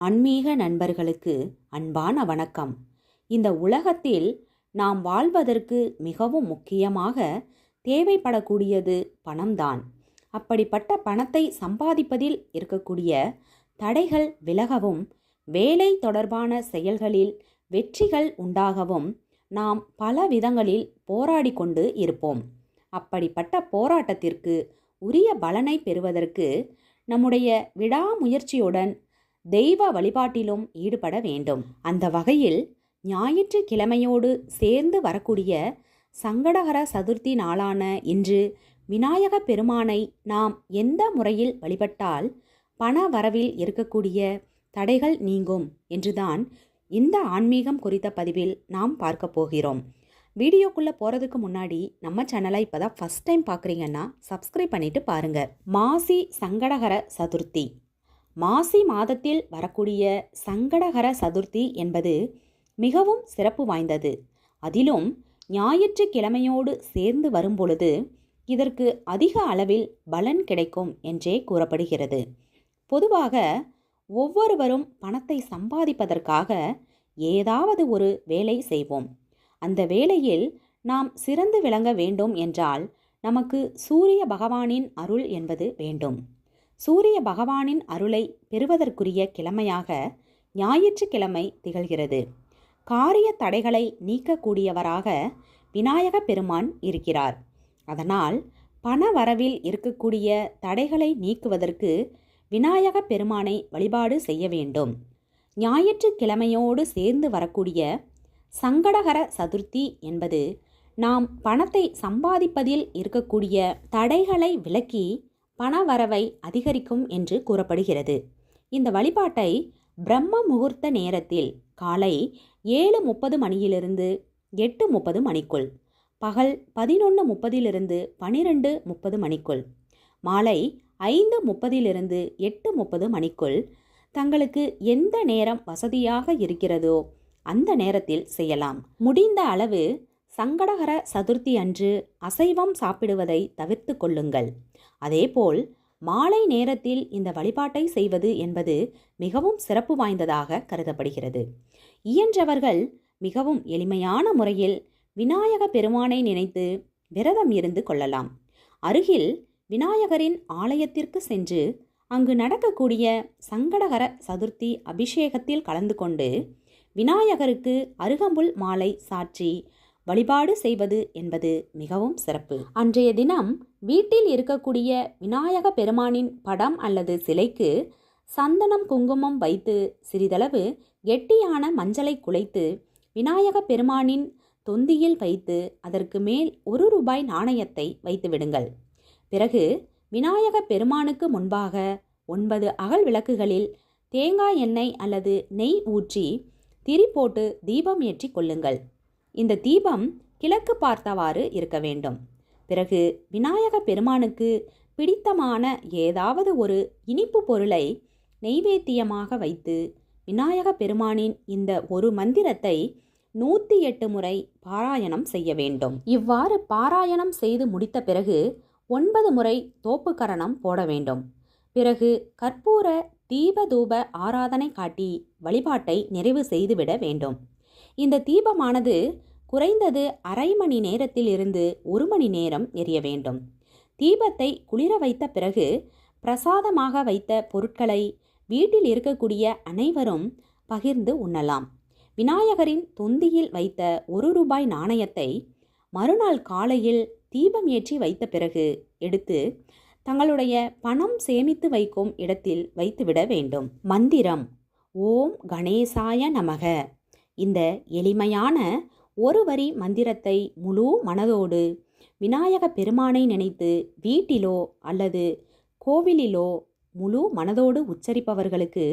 ஆன்மீக நண்பர்களுக்கு அன்பான வணக்கம். இந்த உலகத்தில் நாம் வாழ்வதற்கு மிகவும் முக்கியமாக தேவைப்படக்கூடியது பணம்தான். அப்படிப்பட்ட பணத்தை சம்பாதிப்பதில் இருக்கக்கூடிய தடைகள் விலகவும் வேலை தொடர்பான செயல்களில் வெற்றிகள் உண்டாகவும் நாம் பல விதங்களில் போராடி கொண்டு இருப்போம். அப்படிப்பட்ட போராட்டத்திற்கு உரிய பலனை பெறுவதற்கு நம்முடைய விடாமுயற்சியுடன் தெய்வ வழிபாட்டிலும் ஈடுபட வேண்டும். அந்த வகையில் ஞாயிற்றுக்கிழமையோடு சேர்ந்து வரக்கூடிய சங்கடகர சதுர்த்தி நாளான இன்று விநாயக பெருமானை நாம் எந்த முறையில் வழிபட்டால் பண வரவில் இருக்கக்கூடிய தடைகள் நீங்கும் என்றுதான் இந்த ஆன்மீகம் குறித்த பதிவில் நாம் பார்க்க போகிறோம். வீடியோக்குள்ளே போகிறதுக்கு முன்னாடி நம்ம சேனலை இப்போ தான் ஃபஸ்ட் டைம் பார்க்குறீங்கன்னா சப்ஸ்கிரைப் பண்ணிவிட்டு பாருங்கள் மாசி சங்கடகர சதுர்த்தி. மாசி மாதத்தில் வரக்கூடிய சங்கடகர சதுர்த்தி என்பது மிகவும் சிறப்பு வாய்ந்தது. அதிலும் ஞாயிற்றுக்கிழமையோடு சேர்ந்து வரும்பொழுது இதற்கு அதிக அளவில் பலன் கிடைக்கும் என்றே கூறப்படுகிறது. பொதுவாக ஒவ்வொருவரும் பணத்தை சம்பாதிப்பதற்காக ஏதாவது ஒரு வேலை செய்வோம். அந்த வேலையில் நாம் சிறந்து விளங்க வேண்டும் என்றால் நமக்கு சூரிய பகவானின் அருள் என்பது வேண்டும். சூரிய பகவானின் அருளை பெறுவதற்குரிய கிழமையாக ஞாயிற்றுக்கிழமை திகழ்கிறது. காரிய தடைகளை நீக்கக்கூடியவராக விநாயக பெருமான் இருக்கிறார். அதனால் பண வரவில் இருக்கக்கூடிய தடைகளை நீக்குவதற்கு விநாயக பெருமானை வழிபாடு செய்ய வேண்டும். ஞாயிற்றுக்கிழமையோடு சேர்ந்து வரக்கூடிய சங்கடகர சதுர்த்தி என்பது நாம் பணத்தை சம்பாதிப்பதில் இருக்கக்கூடிய தடைகளை விலக்கி பண வரவை அதிகரிக்கும் என்று கூறப்படுகிறது. இந்த வழிபாட்டை பிரம்ம முகூர்த்த நேரத்தில் காலை ஏழு முப்பது மணியிலிருந்து எட்டு முப்பது மணிக்குள் பகல் பதினொன்று முப்பதிலிருந்து பனிரெண்டு முப்பது மணிக்குள் மாலை ஐந்து முப்பதிலிருந்து எட்டு முப்பது மணிக்குள் தங்களுக்கு எந்த நேரம் வசதியாக இருக்கிறதோ அந்த நேரத்தில் செய்யலாம். முடிந்த அளவு சங்கடகர சதுர்த்தி அன்று அசைவம் சாப்பிடுவதை தவிர்த்து கொள்ளுங்கள். அதேபோல் மாலை நேரத்தில் இந்த வழிபாட்டை செய்வது என்பது மிகவும் சிறப்பு வாய்ந்ததாக கருதப்படுகிறது. இயன்றவர்கள் மிகவும் எளிமையான முறையில் விநாயக பெருமானை நினைத்து விரதம் இருந்து கொள்ளலாம். அருகில் விநாயகரின் ஆலயத்திற்கு சென்று அங்கு நடக்கக்கூடிய சங்கடகர சதுர்த்தி அபிஷேகத்தில் கலந்து கொண்டு விநாயகருக்கு அருகம்புல் மாலை சாற்றி வழிபாடு செய்வது என்பது மிகவும் சிறப்பு. அன்றைய தினம் வீட்டில் இருக்கக்கூடிய விநாயக பெருமானின் படம் அல்லது சிலைக்கு சந்தனம் குங்குமம் வைத்து சிறிதளவு கெட்டியான மஞ்சளை குலைத்து விநாயக பெருமானின் தொந்தியில் வைத்து அதற்கு மேல் ஒரு ரூபாய் நாணயத்தை வைத்து விடுங்கள். பிறகு விநாயக பெருமானுக்கு முன்பாக ஒன்பது அகல் விளக்குகளில் தேங்காய் எண்ணெய் அல்லது நெய் ஊற்றி திரி போட்டு தீபம் ஏற்றி கொள்ளுங்கள். இந்த தீபம் கிழக்கு பார்த்தவாறு இருக்க வேண்டும். பிறகு விநாயக பெருமானுக்கு பிடித்தமான ஏதாவது ஒரு இனிப்பு பொருளை நெய்வேத்தியமாக வைத்து விநாயக பெருமானின் இந்த ஒரு மந்திரத்தை நூற்றி எட்டு முறை பாராயணம் செய்ய வேண்டும். இவ்வாறு பாராயணம் செய்து முடித்த பிறகு ஒன்பது முறை தோப்புக்கரணம் போட வேண்டும். பிறகு கற்பூர தீபதூப ஆராதனை காட்டி வழிபாட்டை நிறைவு செய்துவிட வேண்டும். இந்த தீபமானது குறைந்தது அரை மணி நேரத்தில் இருந்து ஒரு மணி நேரம் எரிய வேண்டும். தீபத்தை குளிர வைத்த பிறகு பிரசாதமாக வைத்த பொருட்களை வீட்டில் இருக்கக்கூடிய அனைவரும் பகிர்ந்து உண்ணலாம். விநாயகரின் தொந்தியில் வைத்த ஒரு ரூபாய் நாணயத்தை மறுநாள் காலையில் தீபம் ஏற்றி வைத்த பிறகு எடுத்து தங்களுடைய பணம் சேமித்து வைக்கும் இடத்தில் வைத்துவிட வேண்டும். மந்திரம் ஓம் கணேசாய நமக. இந்த எளிமையான ஒரு வரி மந்திரத்தை முழு மனதோடு விநாயக பெருமானை நினைத்து வீட்டிலோ அல்லது கோவிலிலோ முழு மனதோடு உச்சரிப்பவர்களுக்கு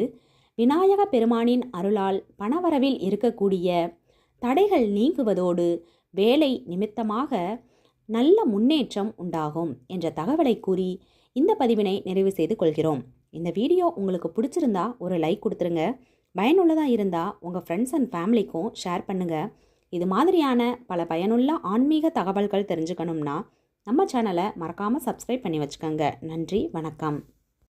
விநாயக பெருமானின் அருளால் பணவரவில் இருக்கக்கூடிய தடைகள் நீங்குவதோடு வேலை நிமித்தமாக நல்ல முன்னேற்றம் உண்டாகும் என்ற தகவலை கூறி இந்த பதிவினை நிறைவு செய்து கொள்கிறோம். இந்த வீடியோ உங்களுக்கு பிடிச்சிருந்தா ஒரு லைக் கொடுத்துருங்க. பயனுள்ளதாக இருந்தால் உங்கள் ஃப்ரெண்ட்ஸ் அண்ட் ஃபேமிலிக்கும் ஷேர் பண்ணுங்கள் இது மாதிரியான பல பயனுள்ள ஆன்மீக தகவல்கள் தெரிஞ்சுக்கணும்னா நம்ம சேனலை மறக்காமல் சப்ஸ்கிரைப் பண்ணி வச்சுக்கோங்க. நன்றி வணக்கம்.